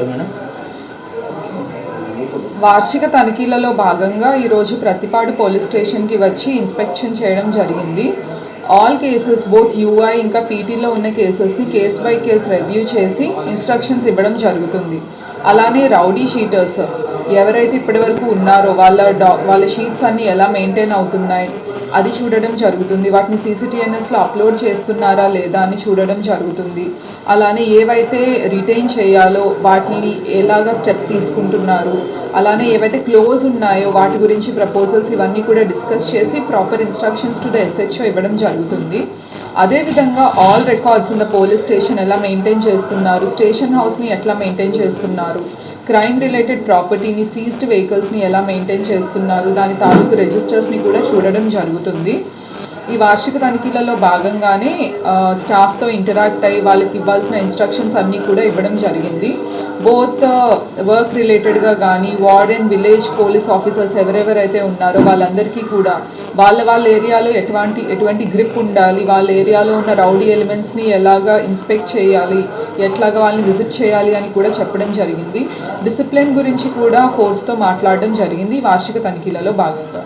Okay madam. వార్షిక తనిఖీలలో భాగంగా ఈరోజు ప్రతిపాడు పోలీస్ స్టేషన్కి వచ్చి ఇన్స్పెక్షన్ చేయడం జరిగింది. ఆల్ కేసెస్ బోత్ యూఐ ఇంకా పీటీలో ఉన్న కేసెస్ని కేస్ బై కేస్ రివ్యూ చేసి ఇన్స్ట్రక్షన్స్ ఇవ్వడం జరుగుతుంది. అలానే రౌడీ షీటర్స్. ఎవరైతే ఇప్పటివరకు ఉన్నారో వాళ్ళ డా వాళ్ళ షీట్స్ అన్నీ ఎలా మెయింటైన్ అవుతున్నాయి అది చూడడం జరుగుతుంది. వాటిని సీసీటీఎన్ఎస్లో అప్లోడ్ చేస్తున్నారా లేదా అని చూడడం జరుగుతుంది. అలానే ఏవైతే రిటైన్ చేయాలో వాటిని ఎలాగా స్టెప్ తీసుకుంటున్నారు అలానే ఏవైతే క్లోజ్ ఉన్నాయో వాటి గురించి ప్రపోజల్స్ ఇవన్నీ కూడా డిస్కస్ చేసి proper instructions to the SHO ఇవ్వడం జరుగుతుంది. అదేవిధంగా all records in the police station ఎలా మెయింటైన్ చేస్తున్నారు స్టేషన్ హౌస్ని ఎట్లా మెయింటైన్ చేస్తున్నారు క్రైమ్ రిలేటెడ్ ప్రాపర్టీని సీజ్డ్ వెహికల్స్ని ఎలా మెయింటైన్ చేస్తున్నారు దాని తాలూకు రిజిస్టర్స్ని కూడా చూడడం జరుగుతుంది. ఈ వార్షిక తనిఖీలలో భాగంగానే స్టాఫ్తో ఇంటరాక్ట్ అయ్యి వాళ్ళకి ఇవ్వాల్సిన ఇన్స్ట్రక్షన్స్ అన్నీ కూడా ఇవ్వడం జరిగింది. బోత్ వర్క్ రిలేటెడ్గా కానీ ward and village police officers ఎవరెవరైతే ఉన్నారో వాళ్ళందరికీ కూడా వాళ్ళ వాళ్ళ ఏరియాలో ఎటువంటి ఎటువంటి గ్రిప్ ఉండాలి వాళ్ళ ఏరియాలో ఉన్న రౌడీ ఎలిమెంట్స్ని ఎలాగా ఇన్స్పెక్ట్ చేయాలి ఎట్లాగా వాళ్ళని విజిట్ చేయాలి అని కూడా చెప్పడం జరిగింది. డిసిప్లిన్ గురించి కూడా ఫోర్స్తో మాట్లాడడం జరిగింది. వార్షిక తనిఖీలలో భాగంగా.